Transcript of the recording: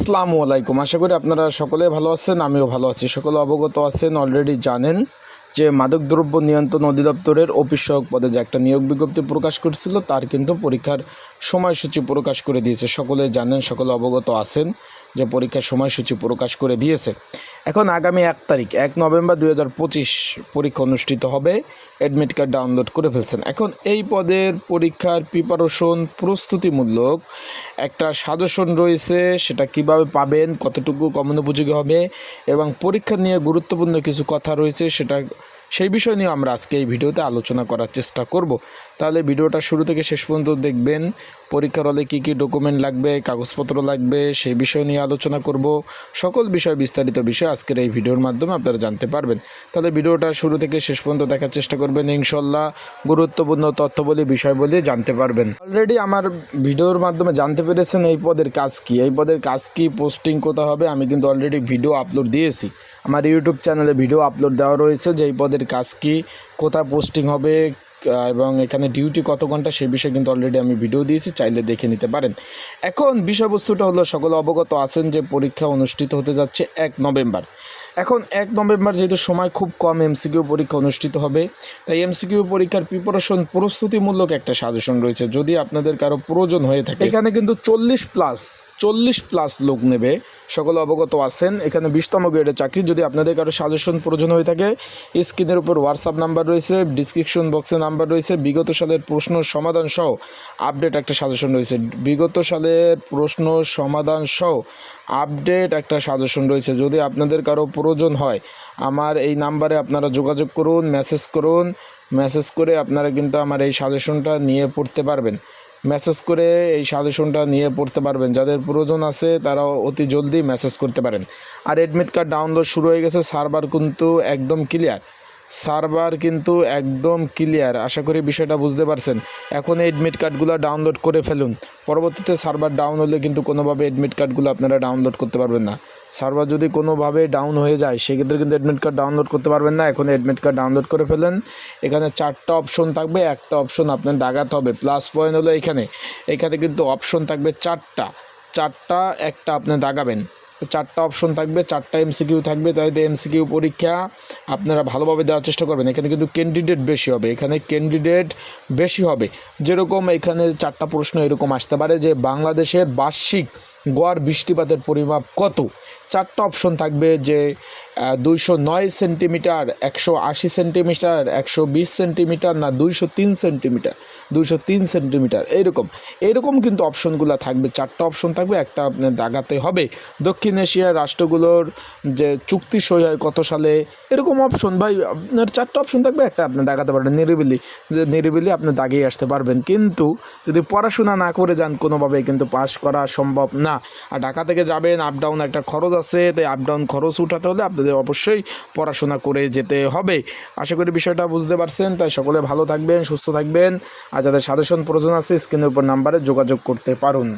আসসালামু আলাইকুম। আশা করি আপনারা সকলে ভালো আছেন, আমিও ভালো আছি। সকলে অবগত আছেন অলরেডি জানেন যে মাদকদ্রব্য নিয়ন্ত্রণ অধিদপ্তরের অফিস সহায়ক পদে যে একটা নিয়োগ বিজ্ঞপ্তি প্রকাশ করেছিল, তার কিন্তু পরীক্ষার সময়সূচি প্রকাশ করে দিয়েছে। সকলে জানেন, সকলে অবগত আছেন যে পরীক্ষার সময়সূচি প্রকাশ করে দিয়েছে। এখন আগামী এক তারিখ, এক নভেম্বর দুই হাজার পঁচিশ পরীক্ষা অনুষ্ঠিত হবে। অ্যাডমিট কার্ড ডাউনলোড করে ফেলছেন। এখন এই পদের পরীক্ষার প্রিপারেশন প্রস্তুতিমূলক একটা সাজেশন রয়েছে, সেটা কীভাবে পাবেন, কতটুকু কমন উপযোগী হবে এবং পরীক্ষা নিয়ে গুরুত্বপূর্ণ কিছু কথা রয়েছে, সেটা, সেই বিষয় নিয়ে আমরা আজকে এই ভিডিওতে আলোচনা করার চেষ্টা করব। তাহলে ভিডিওটা শুরু থেকে শেষ পর্যন্ত দেখবেন। পরীক্ষার হলে কী কী ডকুমেন্ট লাগবে, কাগজপত্র লাগবে, সেই বিষয় নিয়ে আলোচনা করব। সকল বিষয় বিস্তারিত বিষয় আজকের এই ভিডিওর মাধ্যমে আপনারা জানতে পারবেন। তাহলে ভিডিওটা শুরু থেকে শেষ পর্যন্ত দেখার চেষ্টা করবেন ইনশাল্লাহ গুরুত্বপূর্ণ তথ্য বলে বিষয় বলে জানতে পারবেন। অলরেডি আমার ভিডিওর মাধ্যমে জানতে পেরেছেন এই পদের কাজ কি। এই পদের কাজ কি পোস্টিং কোথা হবে, আমি কিন্তু অলরেডি ভিডিও আপলোড দিয়েছি। আমার ইউটিউব চ্যানেলে ভিডিও আপলোড দেওয়া রয়েছে যে এই পদের কাজ কি কোথা পোস্টিং হবে এবং এখানে ডিউটি কত ঘণ্টা সেই বিষয়ে কিন্তু অলরেডি আমি ভিডিও দিয়েছি, চাইলে দেখে নিতে পারেন। এখন বিষয়বস্তুটা হলো, সকলে অবগত আছেন যে পরীক্ষা অনুষ্ঠিত হতে যাচ্ছে এক নভেম্বর। এখন এক নভেম্বর যেহেতু সময় খুব কম এমসিকিউ পরীক্ষা অনুষ্ঠিত হবে। তাই এমসিকিউ পরীক্ষার প্রিপারেশন প্রস্তুতিমূলক একটা সাজেশন রয়েছে। যদি আপনাদের কারও প্রয়োজন হয়ে থাকে, এখানে কিন্তু চল্লিশ প্লাস চল্লিশ প্লাস লোক নেবে। সকলে অবগত আছেন। এখানে বিশতম গ্রেডের চাকরি। যদি আপনাদের কারও সাজেশন প্রয়োজন হয়ে থাকে, স্ক্রিনের উপর হোয়াটসঅ্যাপ নাম্বার রয়েছে ডিসক্রিপশন বক্সে নাম্বার রয়েছে। বিগত সালের প্রশ্ন সমাধান সহ আপডেট একটা সাজেশন রয়েছে। বিগত সালের প্রশ্ন সমাধান সহ আপডেট একটা সাজেশন রয়েছে। যদি আপনাদের কারও প্রয়োজন হয়, আমার এই নাম্বারে আপনারা যোগাযোগ করুন মেসেজ করুন। মেসেজ করে আপনারা কিন্তু আমার এই সাজেশনটা নিয়ে পড়তে পারবেন। মেসেজ করে এই সাজেশনটা নিয়ে পড়তে পারবেন। যাদের প্রয়োজন আছে তারা অতি জলদি মেসেজ করতে পারেন। আর অ্যাডমিট কার্ড ডাউনলোড শুরু হয়ে গেছে সার্ভার কিন্তু একদম ক্লিয়ার সার্ভার কিন্তু একদম ক্লিয়ার। আশা করি বিষয়টা বুঝতে পারছেন। এখন এই অ্যাডমিট কার্ডগুলো ডাউনলোড করে ফেলুন। পরবর্তীতে সার্ভার ডাউন হলে কিন্তু কোনোভাবে অ্যাডমিট কার্ডগুলো আপনারা ডাউনলোড করতে পারবেন না। সার্ভার যদি কোনোভাবে ডাউন হয়ে যায়, সেক্ষেত্রে কিন্তু অ্যাডমিট কার্ড ডাউনলোড করতে পারবেন না। এখন অ্যাডমিট কার্ড ডাউনলোড করে ফেলেন। এখানে চারটা অপশন থাকবে। একটা অপশন আপনার দাগাতে হবে। প্লাস পয়েন্ট হলো এখানে। এখানে কিন্তু অপশন থাকবে চারটা। চারটা একটা আপনি দাগাবেন। চারটা অপশন থাকবে, চারটা এমসিকিউ থাকবে তাই এমসিকিউ পরীক্ষা আপনারা ভালোভাবে দেওয়ার চেষ্টা করবেন। এখানে কিন্তু ক্যান্ডিডেট বেশি হবে, এখানে ক্যান্ডিডেট বেশি হবে। যেরকম এখানে চারটা প্রশ্ন এরকম আসতে পারে যে, বাংলাদেশের বার্ষিক গড় বৃষ্টিপাতের পরিমাপ কত? চারটা অপশন থাকবে যে দুইশো নয় সেন্টিমিটার, একশো আশি সেন্টিমিটার, একশো বিশ সেন্টিমিটার না দুইশো তিন সেন্টিমিটার, দুইশো তিন সেন্টিমিটার এইরকম এইরকম কিন্তু অপশনগুলো থাকবে। চারটা অপশন থাকবে, একটা দাগাতে হবে। দক্ষিণ এশিয়ার রাষ্ট্রগুলোর যে চুক্তি সই হয় কত সালে, এরকম অপশন। ভাই, আপনার চারটা অপশন থাকবে, একটা আপনি দাগাতে পারবেন নিরিবিলি। যে নিরিবিলি আপনি দাগিয়ে আসতে পারবেন। কিন্তু যদি পড়াশোনা না করে যান কোনোভাবে কিন্তু পাস করা সম্ভব না। আর ঢাকা থেকে যাবেন আপ ডাউন একটা খরচ আছে, তাই আপ ডাউন খরচ উঠাতে হলে আপনাদের অবশ্যই পড়াশোনা করে যেতে হবে। আশা করি বিষয়টা বুঝতে পারছেন, তাই সকলে ভালো থাকবেন, সুস্থ থাকবেন। আর যাদের সাজেশন প্রয়োজন আছে, স্ক্রিনের উপর নাম্বারে যোগাযোগ করতে পারুন।